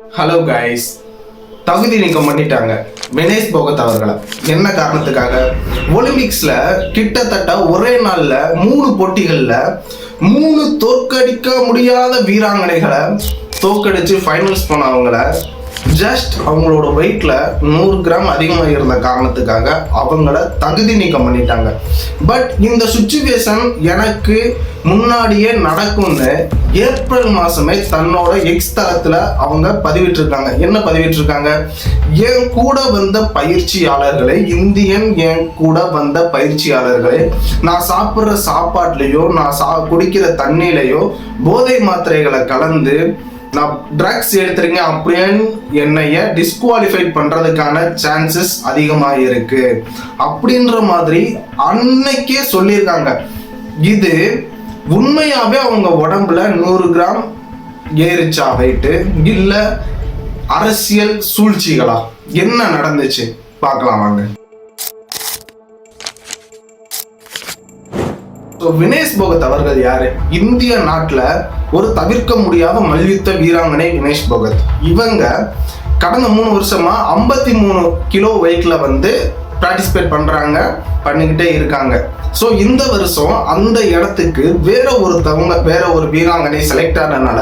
Hello guys தகுதி நீக்கம் பண்ணிட்டாங்க வினேஷ் போகத் அவர்களை என்ன காரணத்துக்காக? ஒலிம்பிக்ஸில் கிட்டத்தட்ட ஒரே நாளில் மூணு போட்டிகளில் மூணு தோற்கடிக்க முடியாத வீராங்கனைகளை தோற்கடிச்சு ஃபைனல்ஸ் போனவங்களை ஜஸ்ட் அவங்களோட வெயிட்ல நூறு கிராம் அதிகமாக இருந்த காரணத்துக்காக அவங்கள தகுதி நீக்கம் பண்ணிட்டாங்க. பட் இந்த சுச்சுவேஷன் எனக்கு முன்னாடியே நடக்கும்னு ஏப்ரல் மாசமே தன்னோட எக்ஸ் தளத்துல அவங்க பதிவிட்டிருக்காங்க. என்ன பதிவிட்டிருக்காங்க? என் கூட வந்த பயிற்சியாளர்களே இந்தியன் என் கூட வந்த பயிற்சியாளர்களே நான் சாப்பிட்ற சாப்பாட்லேயோ நான் சா குடிக்கிற தண்ணியிலையோ போதை மாத்திரைகளை கலந்து நான் ட்ரக்ஸ் எடுத்துறீங்க அப்படின்னு என்னைய டிஸ்குவாலிஃபை பண்ணுறதுக்கான சான்சஸ் அதிகமாக இருக்கு அப்படின்ற மாதிரி அன்னைக்கே சொல்லியிருக்காங்க. இது உண்மையாகவே அவங்க உடம்புல நூறு கிராம் ஏறிச்சா வெயிட்டு இல்லை அரசியல் சூழ்ச்சிகளா? என்ன நடந்துச்சு? பார்க்கலாம் வாங்க. வினேஷ் போகத் அவர்கள் யாரு? இந்திய நாட்டுல ஒரு தவிர்க்க முடியாத மல்யுத்த வீராங்கனை வினேஷ் போகத் இவங்க கடந்த மூணு வருஷமா ஐம்பத்தி மூணு கிலோ வெயிட்ல வந்து பார்ட்டிசிபேட் பண்றாங்க பண்ணிக்கிட்டே இருக்காங்க. ஸோ இந்த வருஷம் அந்த இடத்துக்கு வேற தவங்க வேற ஒரு வீராங்கனை செலக்ட் ஆனதுனால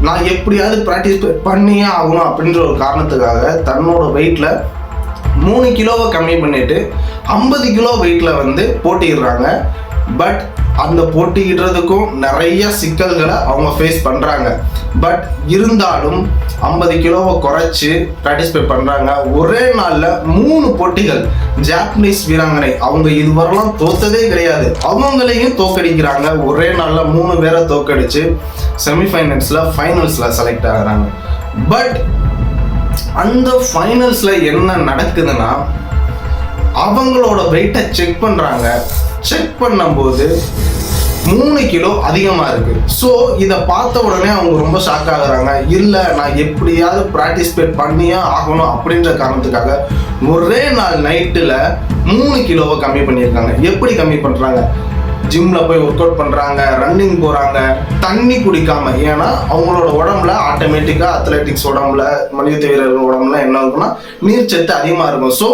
நான் எப்படியாவது பார்ட்டிசிபேட் பண்ணியே ஆகணும் அப்படின்ற ஒரு காரணத்துக்காக தன்னோட வெயிட்ல மூணு கிலோவை கம்மி பண்ணிட்டு ஐம்பது கிலோ வெயிட்ல வந்து போட்டிடுறாங்க பட் அந்த போட்டியிடுறதுக்கும் நிறைய சிக்கல்களை அவங்க ஃபேஸ் பண்ணுறாங்க பட் இருந்தாலும் ஐம்பது கிலோவை குறைச்சி பார்ட்டிசிபேட் பண்ணுறாங்க ஒரே நாளில் மூணு போட்டிகள். ஜாப்பனீஸ் வீராங்கனை அவங்க இதுவரைலாம் தோத்ததே கிடையாது. அவங்களையும் தோக்கடிக்கிறாங்க. ஒரே நாளில் மூணு பேரை தோக்கடிச்சு செமிஃபைனல்ஸில் ஃபைனல்ஸில் செலக்ட் ஆகுறாங்க. பட் அந்த ஃபைனல்ஸில் என்ன நடக்குதுன்னா அவங்களோட வெயிட்டை செக் பண்ணுறாங்க செக் பண்ணும்போது மூணு கிலோ அதிகமாக இருக்கு. ஸோ இதை பார்த்த உடனே அவங்க ரொம்ப ஷாக் ஆகுறாங்க. இல்லை நான் எப்படியாவது ப்ராக்டிஸ்பேட் பண்ணியே ஆகணும் அப்படின்ற காரணத்துக்காக ஒரே நாள் நைட்டில் மூணு கிலோவை கம்மி பண்ணியிருக்காங்க. எப்படி கம்மி பண்ணுறாங்க ஜிம்ல போய் ஒர்க் அவுட் பண்றாங்க ரன்னிங் போறாங்க தண்ணி குடிக்காம ஏன்னா அவங்களோட உடம்புல ஆட்டோமேட்டிக்கா அத்லெட்டிக்ஸ் உடம்புல மல்யுத்த வீரர்கள் உடம்புல என்ன இருக்குன்னா நீர்ச்சத்து அதிகமா இருக்கும். ஸோ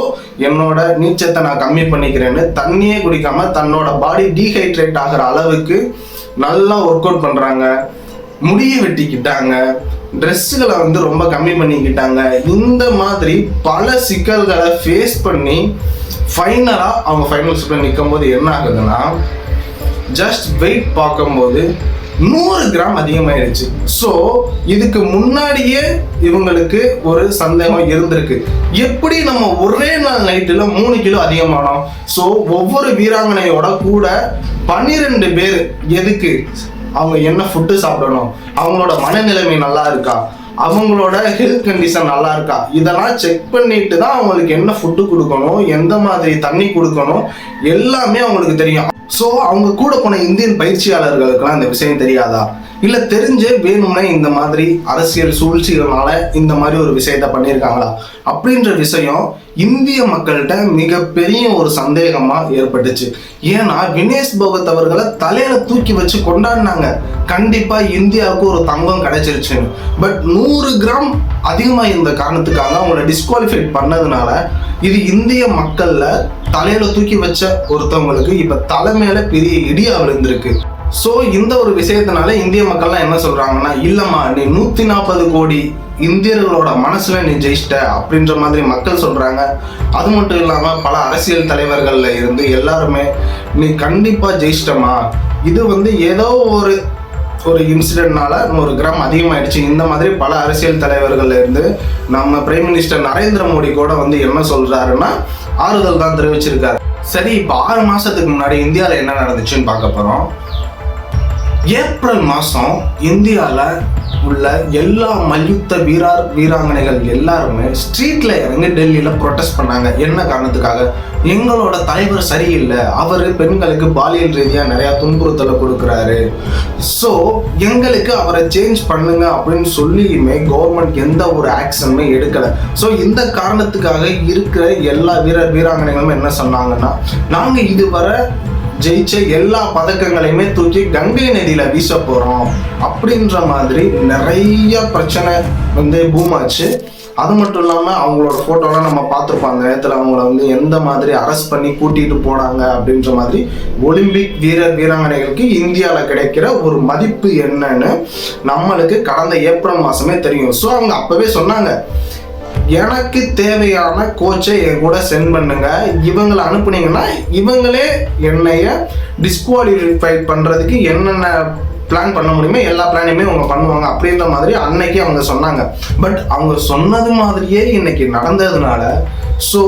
என்னோட நீர்ச்சத்தை நான் கம்மி பண்ணிக்கிறேன்னு தண்ணியே குடிக்காம தன்னோட பாடி டீஹைட்ரேட் ஆகிற அளவுக்கு நல்லா ஒர்க் அவுட் பண்றாங்க. முடியை வெட்டிக்கிட்டாங்க. ட்ரெஸ்ஸுகளை வந்து ரொம்ப கம்மி பண்ணிக்கிட்டாங்க. இந்த மாதிரி பல சிக்கல்களை ஃபேஸ் பண்ணி ஃபைனலாக அவங்க ஃபைனல்ஸில் நிற்கும் போது என்ன ஆகுதுன்னா ஜஸ்ட் வெயிட் பார்க்கும்போது நூறு கிராம் அதிகமாயிருச்சு. ஸோ இதுக்கு முன்னாடியே இவங்களுக்கு ஒரு சந்தேகம் இருந்திருக்கு. எப்படி நம்ம ஒரே நாள் நைட்டில் மூணு கிலோ அதிகமானோம்? ஸோ ஒவ்வொரு வீராங்கனையோட கூட பன்னிரெண்டு பேர் எதுக்கு? அவங்க என்ன ஃபுட்டு சாப்பிடணும்? அவங்களோட மனநிலைமை நல்லா இருக்கா? அவங்களோட ஹெல்த் கண்டிஷன் நல்லா இருக்கா? இதெல்லாம் செக் பண்ணிட்டு தான் அவங்களுக்கு என்ன ஃபுட்டு கொடுக்கணும்? எந்த மாதிரி தண்ணி கொடுக்கணும்? எல்லாமே அவங்களுக்கு தெரியும். ஸோ அவங்க கூட போன இந்தியன் பயிற்சியாளர்களுக்கெல்லாம் இந்த விஷயம் தெரியாதா? இல்லை தெரிஞ்சு வேணும்னே இந்த மாதிரி அரசியல் சூழ்ச்சிகள்னால இந்த மாதிரி ஒரு விஷயத்த பண்ணியிருக்காங்களா? அப்படின்ற விஷயம் இந்திய மக்கள்கிட்ட மிகப்பெரிய ஒரு சந்தேகமா ஏற்பட்டுச்சு. ஏன்னா வினேஷ் பகத் அவர்களை தலையில தூக்கி வச்சு கொண்டாடினாங்க. கண்டிப்பா இந்தியாவுக்கு ஒரு தங்கம் கிடைச்சிருச்சுன்னு பட் நூறு கிராம் அதிகமா இருந்த காரணத்துக்காக அவங்கள டிஸ்குவாலிஃபைட் பண்ணதுனால இது இந்திய மக்கள்ல தலையில தூக்கி வச்ச ஒருத்தவங்களுக்கு இப்ப தலைமையில பெரிய இடியா விழுந்திருக்கு. ஸோ இந்த ஒரு விஷயத்தினால இந்திய மக்கள்லாம் என்ன சொல்கிறாங்கன்னா இல்லைம்மா நீ நூற்றி நாற்பது கோடி இந்தியர்களோட மனசில் நீ ஜெயிச்சிட்ட அப்படின்ற மாதிரி மக்கள் சொல்கிறாங்க அது மட்டும் இல்லாமல் பல அரசியல் தலைவர்களில் இருந்து எல்லாருமே நீ கண்டிப்பாக ஜெயிச்சிட்டமா இது வந்து ஏதோ ஒரு ஒரு இன்சிடென்ட்னால நூறு கிராம் அதிகமாயிடுச்சு. இந்த மாதிரி பல அரசியல் தலைவர்கள்ல இருந்து நம்ம பிரைம் மினிஸ்டர் நரேந்திர மோடி கூட வந்து என்ன சொல்றாருன்னா ஆறுதல் தான் தெரிவிச்சிருக்காரு. சரி இப்போ ஆறு மாசத்துக்கு முன்னாடி இந்தியாவில் என்ன நடந்துச்சுன்னு பார்க்க போறோம். ஏப்ரல் மாதம் இந்தியாவில் உள்ள எல்லா மல்யுத்த வீரார் வீராங்கனைகள் எல்லாருமே ஸ்ட்ரீட்ல இறங்கி டெல்லியில் ப்ரொட்டஸ்ட் பண்ணாங்க. என்ன காரணத்துக்காக? எங்களோட தலைவர் சரியில்லை. அவர் பெண்களுக்கு பாலியல் ரீதியாக நிறையா துன்புறுத்தலை கொடுக்குறாரு. ஸோ எங்களுக்கு அவரை சேஞ்ச் பண்ணுங்க அப்படின்னு சொல்லியுமே கவர்மெண்ட் எந்த ஒரு ஆக்ஷனுமே எடுக்கலை. ஸோ இந்த காரணத்துக்காக இருக்கிற எல்லா வீரர் வீராங்கனைகளும் என்ன சொன்னாங்கன்னா நாங்கள் இதுவரை ஜெயிச்ச எல்லா பதக்கங்களையுமே தூக்கி கங்கை நதியில வீச போறோம் அப்படின்ற மாதிரி நிறைய பிரச்சனை வந்து பூமாச்சு. அது மட்டும் இல்லாம அவங்களோட போட்டோலாம் நம்ம பார்த்துருப்போம். அந்த நேரத்தில் அவங்கள வந்து எந்த மாதிரி அரெஸ்ட் பண்ணி கூட்டிட்டு போனாங்க அப்படின்ற மாதிரி ஒலிம்பிக் வீரர் வீராங்கனைகளுக்கு இந்தியாவில் கிடைக்கிற ஒரு மதிப்பு என்னன்னு நம்மளுக்கு கடந்த ஏப்ரல் மாசமே தெரியும். ஸோ அவங்க அப்பவே சொன்னாங்க. எனக்கு தேவையான கோச்சை என் கூட சென்ட் பண்ணுங்க. இவங்களை அனுப்புனீங்கன்னா இவங்களே என்னைய டிஸ்குவாலிஃபை பண்ணுறதுக்கு என்னென்ன பிளான் பண்ண முடியுமோ எல்லா பிளானையுமே அவங்க பண்ணுவாங்க. அப்படின்ற மாதிரி அன்னைக்கு அவங்க சொன்னாங்க. பட் அவங்க சொன்னது மாதிரியே இன்னைக்கு நடந்ததுனால ஸோ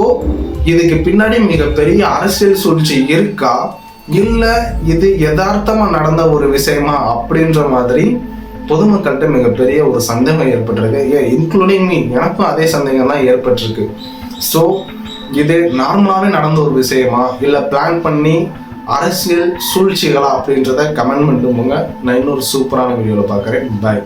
இதுக்கு பின்னாடி மிகப்பெரிய அரசியல் சூழ்ச்சி இருக்கா? இல்லை இது யதார்த்தமாக நடந்த ஒரு விஷயமா? அப்படின்ற மாதிரி பொதுமக்கள்கிட்ட மிகப்பெரிய ஒரு சந்தேகம் ஏற்பட்டிருக்கு. ஏ இன்க்ளூடிங் மீ எனக்கும் அதே சந்தேகம் தான் ஏற்பட்டிருக்கு. ஸோ இது நார்மலாகவே நடந்த ஒரு விஷயமா? இல்லை பிளான் பண்ணி அரசியல் சூழ்ச்சிகளா? அப்படின்றத கமெண்ட் பண்ணிட்டு நான் இன்னொரு சூப்பரான வீடியோவில் பார்க்குறேன். பாய்